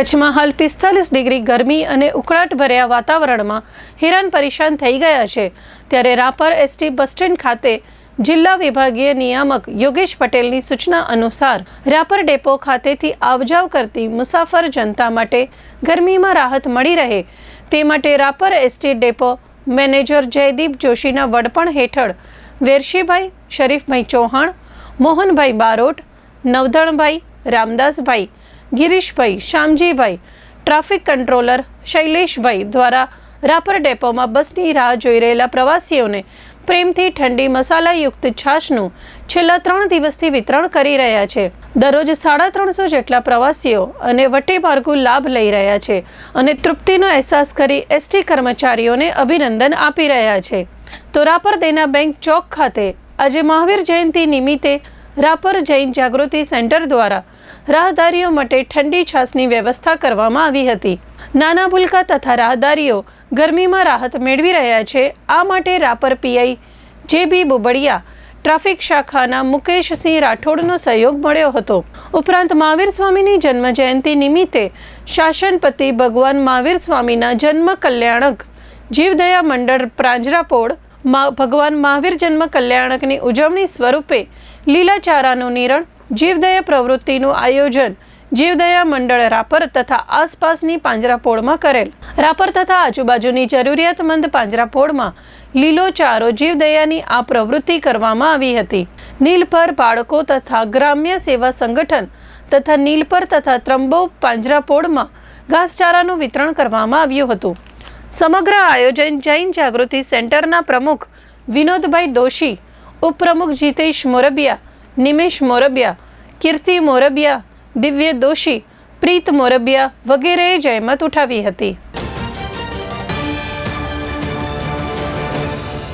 કચ્છમાં હાલ પિસ્તાલીસ ડિગ્રી ગરમી અને ઉકળાટ ભર્યા વાતાવરણમાં હેરાન પરેશાન થઈ ગયા છે. ત્યારે રાપર એસટી બસ સ્ટેન્ડ ખાતે જિલ્લા વિભાગીય નિયામક યોગેશ પટેલની સૂચના અનુસાર રાપર ડેપો ખાતેથી આવજાવ કરતી મુસાફર જનતા માટે ગરમીમાં રાહત મળી રહે. તે માટે Rapar ST depot manager Jaydeep જોશીના વડપણ હેઠળ વેરશીભાઈ શરીફભાઈ ચૌહાણ, મોહનભાઈ બારોટ, નવધણભાઈ રામદાસભાઈ ગિરીશભાઈ શામજીભાઈ ટ્રાફિક કંટ્રોલર શૈલેષભાઈ દ્વારા રાપર ડેપોમાં બસની રાહ જોઈ રહેલા પ્રવાસીઓને પ્રેમથી ઠંડી મસાલાયુક્ત છાશનું છેલ્લા ત્રણ દિવસથી વિતરણ કરી રહ્યા છે. દરરોજ સાડા ત્રણસો જેટલા પ્રવાસીઓ અને વટેભાર્ગુ લાભ લઈ રહ્યા છે અને તૃપ્તિનો અહેસાસ કરી એસટી કર્મચારીઓને અભિનંદન આપી રહ્યા છે. તો રાપર દેના બેંક ચોક ખાતે આજે મહાવીર જયંતિ નિમિત્તે રાપર જૈન જાગૃતિ સેન્ટર દ્વારા રાહદારીઓ માટે ઠંડી છાસની વ્યવસ્થા કરવામાં આવી હતી. નાના ભૂલકા તથા રાહદારીઓ ગરમીમાં રાહત મેળવી રહ્યા છે. આ માટે રાપર પીઆઈ જે બી બુબડિયા, ટ્રાફિક શાખાના મુકેશસિંહ રાઠોડનો સહયોગ મળ્યો હતો. ઉપરાંત મહાવીર સ્વામીની જન્મ જયંતિ નિમિત્તે શાસનપતિ ભગવાન મહાવીર સ્વામીના જન્મ કલ્યાણક જીવદયા મંડળ પ્રાંજરાપોળ ભગવાન મહાવીર જન્મ કલ્યાણકની ઉજવણી સ્વરૂપે લીલાચારાનું નિરણ, જીવદયા પ્રવૃત્તિનું આયોજન, જીવદયા મંડળ રાપર તથા આસપાસની પાંજરાપોળમાં કરેલ. રાપર તથા આજુબાજુની જરૂરિયાતમંદ પાંજરાપોળમાં લીલો ચારો જીવદયાની આ પ્રવૃત્તિ કરવામાં આવી હતી. નીલપર બાળકો તથા ગ્રામ્ય સેવા સંગઠન તથા નીલપર તથા ત્રંબો પાંજરાપોળમાં ઘાસચારાનું વિતરણ કરવામાં આવ્યું હતું. સમગ્ર આયોજન જૈન જાગૃતિ સેન્ટરના પ્રમુખ વિનોદભાઈ દોશી, ઉપપ્રમુખ જીતેશ મોરબિયા, નિમેશ મોરબિયા, કીર્તિ મોરબિયા, દિવ્ય દોશી, પ્રીત મોરબિયા વગેરેએ જહેમત ઉઠાવી હતી.